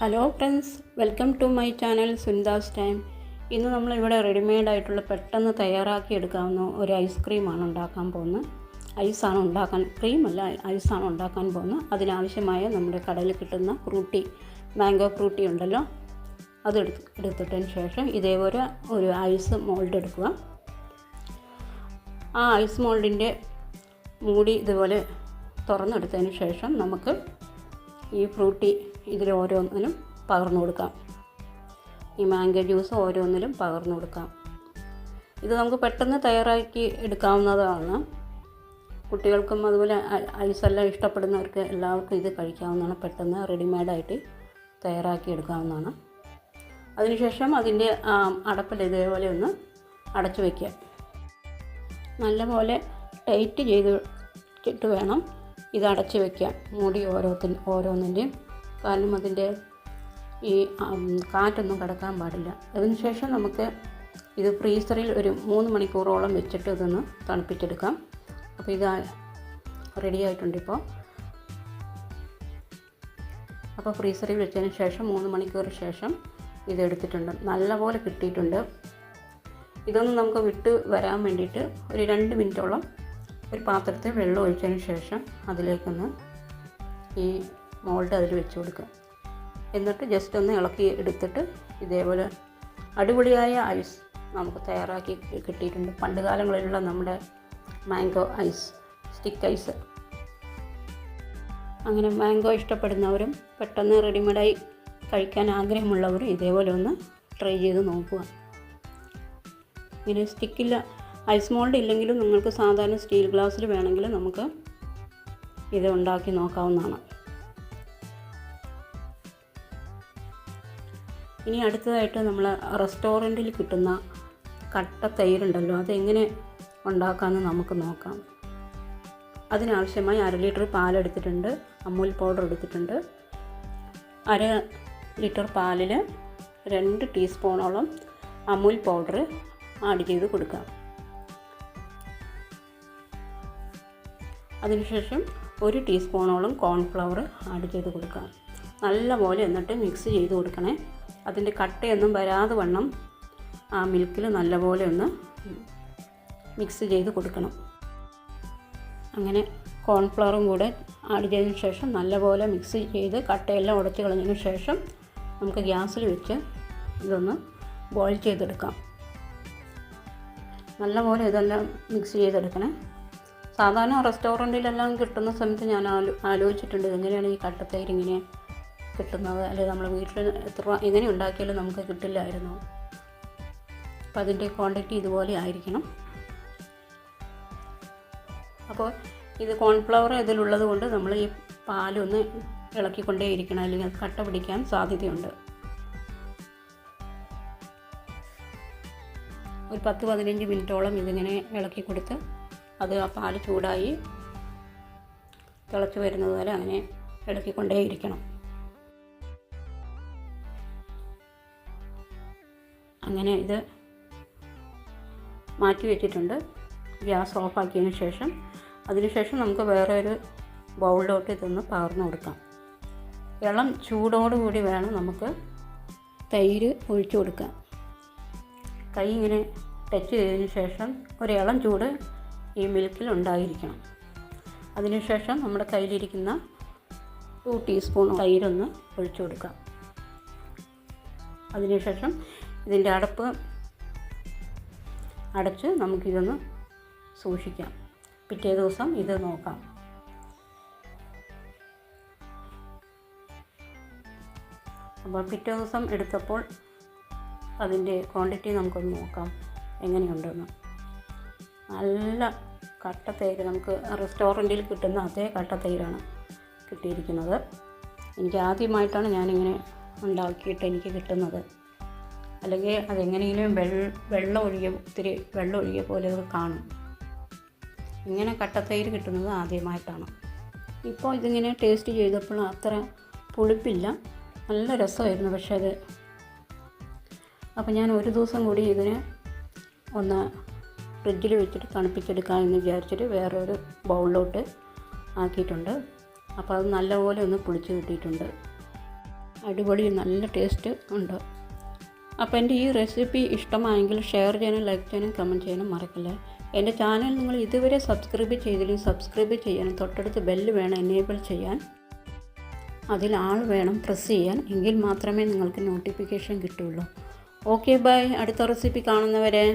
Hello friends welcome to my channel Sunitha's time. ഇന്ന് നമ്മളിവിടെ readymade ആയിട്ടുള്ള പെട്ടെന്ന് തയ്യാറാക്കി എടുക്കാവുന്ന ഒരു ഐസ്ക്രീമാണ് ഉണ്ടാക്കാൻ പോകുന്നത്. ഐസാണ് ഉണ്ടാക്കാൻ ക്രീമല്ല ഐസാണ് ഉണ്ടാക്കാൻ പോകുന്നത്. അതിനാവശ്യമായ നമ്മുടെ കടയിൽ കിട്ടുന്ന ഫ്രൂട്ടി മാംഗോ ഫ്രൂട്ടി ഉണ്ടല്ലോ. അത് എടുത്ത് എടുത്തിട്ടതിന് ശേഷം ഇതേപോലെ ഒരു ഐസ് മോൾഡ് എടുക്കുക. ആ ഐസ് മോൾഡിന്റെ മൂടി ഇതുപോലെ തുറന്നെടുത്തതിന് ശേഷം നമുക്ക് ഈ ഫ്രൂട്ടി ഇതിൽ ഓരോന്നിലും പകർന്നു കൊടുക്കാം. ഈ മാംഗോ ജ്യൂസ് ഓരോന്നിലും പകർന്നു കൊടുക്കാം. ഇത് നമുക്ക് പെട്ടെന്ന് തയ്യാറാക്കി എടുക്കാവുന്നതാണ്. കുട്ടികൾക്കും അതുപോലെ ഐസെല്ലാം ഇഷ്ടപ്പെടുന്നവർക്ക് എല്ലാവർക്കും ഇത് കഴിക്കാവുന്നതാണ്. പെട്ടെന്ന് റെഡിമെയ്ഡായിട്ട് തയ്യാറാക്കി എടുക്കാവുന്നതാണ്. അതിനുശേഷം അതിന്റെ അടപ്പിൽ ഇതേപോലെ ഒന്ന് അടച്ചു വയ്ക്കുക നല്ലപോലെ ടൈറ്റ് ചെയ്ത് ഇട്ട് വേണം ഇത് അടച്ച് വെക്കാം. മൂടി ഓരോത്തിന് ഓരോന്നിന്റെയും കാരണം അതിന്റെ ഈ കാറ്റൊന്നും കടക്കാൻ പാടില്ല. അതിനുശേഷം നമുക്ക് ഇത് ഫ്രീസറിൽ ഒരു മൂന്ന് മണിക്കൂറോളം വെച്ചിട്ട് ഇതൊന്ന് തണുപ്പിച്ചെടുക്കാം. അപ്പോൾ ഇത് റെഡി ആയിട്ടുണ്ട് ഇപ്പോൾ അപ്പോൾ ഫ്രീസറിൽ വെച്ചതിന് ശേഷം മൂന്ന് മണിക്കൂർ ശേഷം ഇത് എടുത്തിട്ടുണ്ട്. നല്ലപോലെ കിട്ടിയിട്ടുണ്ട്. ഇതൊന്ന് നമുക്ക് വിട്ട് വരാൻ വേണ്ടിയിട്ട് ഒരു രണ്ട് മിനിറ്റോളം ഒരു പാത്രത്തിൽ വെള്ളം ഒഴിച്ചതിന് ശേഷം അതിലേക്കൊന്ന് ഈ മോൾഡ് അതിൽ വെച്ച് കൊടുക്കുക. എന്നിട്ട് ജസ്റ്റ് ഒന്ന് ഇളക്കി എടുത്തിട്ട് ഇതേപോലെ അടിപൊളിയായ ഐസ് നമുക്ക് തയ്യാറാക്കി കിട്ടിയിട്ടുണ്ട്. പണ്ട് കാലങ്ങളിലുള്ള നമ്മുടെ മാംഗോ ഐസ് സ്റ്റിക്ക് ഐസ് അങ്ങനെ മാംഗോ ഇഷ്ടപ്പെടുന്നവരും പെട്ടെന്ന് റെഡിമെയ്ഡായി കഴിക്കാൻ ആഗ്രഹമുള്ളവരും ഇതേപോലെ ഒന്ന് ട്രൈ ചെയ്ത് നോക്കുക. ഇങ്ങനെ സ്റ്റിക്കില്ല ഐസ് മോൾഡ് ഇല്ലെങ്കിലും നിങ്ങൾക്ക് സാധാരണ സ്റ്റീൽ ഗ്ലാസ്സിൽ വേണമെങ്കിൽ നമുക്ക് ഇത് ഉണ്ടാക്കി നോക്കാവുന്നതാണ്. ഇനി അടുത്തതായിട്ട് നമ്മൾ റെസ്റ്റോറന്റിൽ കിട്ടുന്ന കട്ട തൈരുണ്ടല്ലോ അതെങ്ങനെ ഉണ്ടാക്കാമെന്ന് നമുക്ക് നോക്കാം. അതിനാവശ്യമായി അര ലിറ്റർ പാലെടുത്തിട്ടുണ്ട് അമൂൽ പൗഡർ എടുത്തിട്ടുണ്ട്. അര ലിറ്റർ പാലിൽ രണ്ട് ടീസ്പൂണോളം അമൂൽ പൗഡർ ആഡ് ചെയ്ത് കൊടുക്കാം. അതിനുശേഷം ഒരു ടീസ്പൂണോളം കോൺഫ്ലവർ ആഡ് ചെയ്ത് കൊടുക്കുക. നല്ലപോലെ എന്നിട്ട് മിക്സ് ചെയ്ത് കൊടുക്കണേ. അതിന്റെ കട്ടയൊന്നും വരാതെ വണ്ണം ആ മിൽക്കിൽ നല്ലപോലെ ഒന്ന് മിക്സ് ചെയ്ത് കൊടുക്കണം. അങ്ങനെ കോൺഫ്ലവറും കൂടെ ആഡ് ചെയ്തതിന് ശേഷം നല്ലപോലെ മിക്സ് ചെയ്ത് കട്ടയെല്ലാം ഉടച്ച് കളഞ്ഞതിന് ശേഷം നമുക്ക് ഗ്യാസിൽ വെച്ച് ഇതൊന്ന് ബോയിൽ ചെയ്തെടുക്കാം. നല്ലപോലെ ഇതെല്ലാം മിക്സ് ചെയ്തെടുക്കണേ. സാധാരണ റെസ്റ്റോറന്റിലെല്ലാം കിട്ടുന്ന സമയത്ത് ഞാൻ ആലോ ആലോചിച്ചിട്ടുണ്ട് എങ്ങനെയാണ് ഈ കട്ടത്തൈര് ഇങ്ങനെ കിട്ടുന്നത്? അല്ലെങ്കിൽ നമ്മൾ വീട്ടിൽ എത്ര എങ്ങനെ ഉണ്ടാക്കിയാലും നമുക്ക് കിട്ടില്ലായിരുന്നു. അപ്പോൾ അതിന്റെ ക്വാണ്ടിറ്റി ഇതുപോലെ ആയിരിക്കണം. അപ്പോൾ ഇത് കോൺഫ്ലവർ ഇതിലുള്ളത് കൊണ്ട് നമ്മൾ ഈ പാലൊന്ന് ഇളക്കിക്കൊണ്ടേ ഇരിക്കണം. അല്ലെങ്കിൽ കട്ട പിടിക്കാൻ സാധ്യതയുണ്ട്. ഒരു പത്ത് പതിനഞ്ച് മിനിറ്റോളം ഇതിങ്ങനെ ഇളക്കി കൊടുത്ത് അത് ആ പാൽ ചൂടായി തിളച്ച് വരുന്നത് വരെ അങ്ങനെ ഇളക്കിക്കൊണ്ടേ ഇരിക്കണം അങ്ങനെ ഇത് മാറ്റി വെച്ചിട്ടുണ്ട്. ഗ്യാസ് ഓഫാക്കിയതിന് ശേഷം അതിനുശേഷം നമുക്ക് വേറെ ഒരു ബൗളിലോട്ട് ഇതൊന്ന് പകർന്നു കൊടുക്കാം. വെള്ളം ചൂടോടുകൂടി വേണം നമുക്ക് തൈര് ഒഴിച്ചു കൊടുക്കാം കൈ ഇങ്ങനെ ടച്ച് ചെയ്തതിന് ശേഷം ഒരു ഇളം ചൂട് ഈ മിൽക്കിൽ ഉണ്ടായിരിക്കണം. അതിനുശേഷം നമ്മുടെ കയ്യിലിരിക്കുന്ന ടു ടീസ്പൂൺ തൈരൊന്ന് ഒഴിച്ചു കൊടുക്കാം. അതിനുശേഷം ഇതിന്റെ അടപ്പ് അടച്ച് നമുക്കിതൊന്ന് സൂക്ഷിക്കാം. പിറ്റേ ദിവസം ഇത് നോക്കാം. അപ്പോൾ പിറ്റേ ദിവസം എടുത്തപ്പോൾ അതിന്റെ ക്വാണ്ടിറ്റി നമുക്കൊന്ന് നോക്കാം. എങ്ങനെയുണ്ടെന്ന്. നല്ല കട്ടത്തൈര് നമുക്ക് റെസ്റ്റോറന്റിൽ കിട്ടുന്ന അതേ കട്ട തേരാണ് കിട്ടിയിരിക്കുന്നത്. എനിക്ക് ആദ്യമായിട്ടാണ് ഞാനിങ്ങനെ ഉണ്ടാക്കിയിട്ട് എനിക്ക് കിട്ടുന്നത്. അല്ലെങ്കിൽ അതെങ്ങനെയെങ്കിലും വെള്ള വെള്ളം ഒഴുകിയ ഒത്തിരി വെള്ളം ഒഴുകിയ പോലെ അത് കാണും. ഇങ്ങനെ കട്ടത്തൈര് കിട്ടുന്നത് ആദ്യമായിട്ടാണ്. ഇപ്പോൾ ഇതിങ്ങനെ ടേസ്റ്റ് ചെയ്തപ്പോൾ അത്ര പുളിപ്പില്ല. നല്ല രസമായിരുന്നു പക്ഷേ അത്. അപ്പോൾ ഞാൻ ഒരു ദിവസം കൂടി ഇതിനെ ഒന്ന് ഫ്രിഡ്ജിൽ വെച്ചിട്ട് തണുപ്പിച്ചെടുക്കാമെന്ന് വിചാരിച്ചിട്ട് വേറൊരു ബൗളിലോട്ട് ആക്കിയിട്ടുണ്ട്. അപ്പോൾ അത് നല്ലപോലെ ഒന്ന് പുളിച്ച് കിട്ടിയിട്ടുണ്ട്. അടിപൊളി നല്ല ടേസ്റ്റ് ഉണ്ട്. അപ്പോൾ എന്റെ ഈ റെസിപ്പി ഇഷ്ടമായെങ്കിൽ ഷെയർ ചെയ്യാനും ലൈക്ക് ചെയ്യാനും കമന്റ് ചെയ്യാനും മറക്കില്ല. എന്റെ ചാനൽ നിങ്ങൾ ഇതുവരെ സബ്സ്ക്രൈബ് ചെയ്തില്ലെങ്കിൽ സബ്സ്ക്രൈബ് ചെയ്യാനും തൊട്ടടുത്ത് ബെല്ല് വേണം എനേബിൾ ചെയ്യാൻ. അതിൽ ആൾ വേണം പ്രസ് ചെയ്യാൻ എങ്കിൽ മാത്രമേ നിങ്ങൾക്ക് നോട്ടിഫിക്കേഷൻ കിട്ടുള്ളൂ ഓക്കെ ബൈ. അടുത്ത റെസിപ്പി കാണുന്നവരെ.